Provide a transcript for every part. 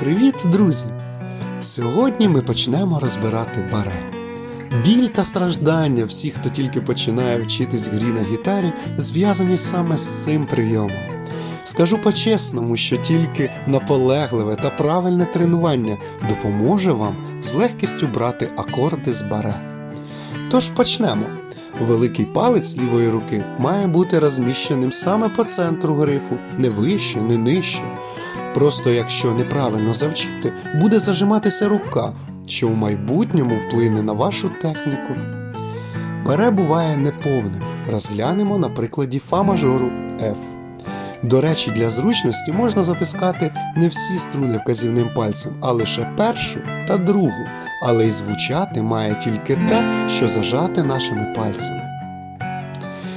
Привіт, друзі! Сьогодні ми почнемо розбирати баре. Біль та страждання всіх, хто тільки починає вчитись грі на гітарі, зв'язані саме з цим прийомом. Скажу по-чесному, що тільки наполегливе та правильне тренування допоможе вам з легкістю брати акорди з баре. Тож почнемо. Великий палець лівої руки має бути розміщеним саме по центру грифу, не вище, не нижче. Просто якщо неправильно завчити, буде зажиматися рука, що в майбутньому вплине на вашу техніку. Бере буває неповним. Розглянемо на прикладі фа мажору F. До речі, для зручності можна затискати не всі струни вказівним пальцем, а лише першу та другу, але й звучати має тільки те, що зажати нашими пальцями.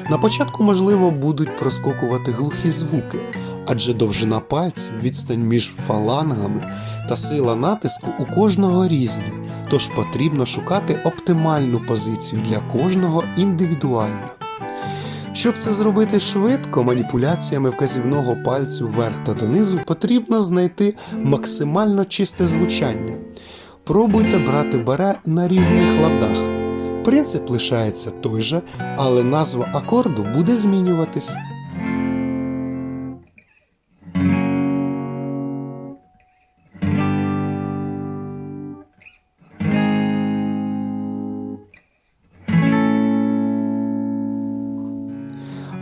На початку, можливо, будуть проскокувати глухі звуки, адже довжина пальців, відстань між фалангами та сила натиску у кожного різні, тож потрібно шукати оптимальну позицію для кожного індивідуально. Щоб це зробити швидко, маніпуляціями вказівного пальцю вверх та донизу потрібно знайти максимально чисте звучання. Пробуйте брати баре на різних ладах. Принцип лишається той же, але назва акорду буде змінюватись.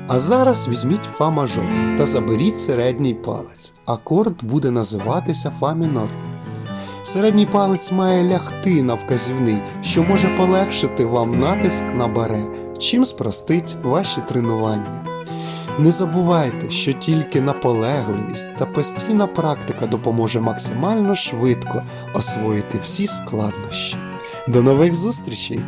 А зараз візьміть фа мажор та заберіть середній палець. Акорд буде називатися фа мінор. Середній палець має лягти на вказівний, що може полегшити вам натиск на баре, чим спростить ваші тренування. Не забувайте, що тільки наполегливість та постійна практика допоможе максимально швидко освоїти всі складнощі. До нових зустрічей!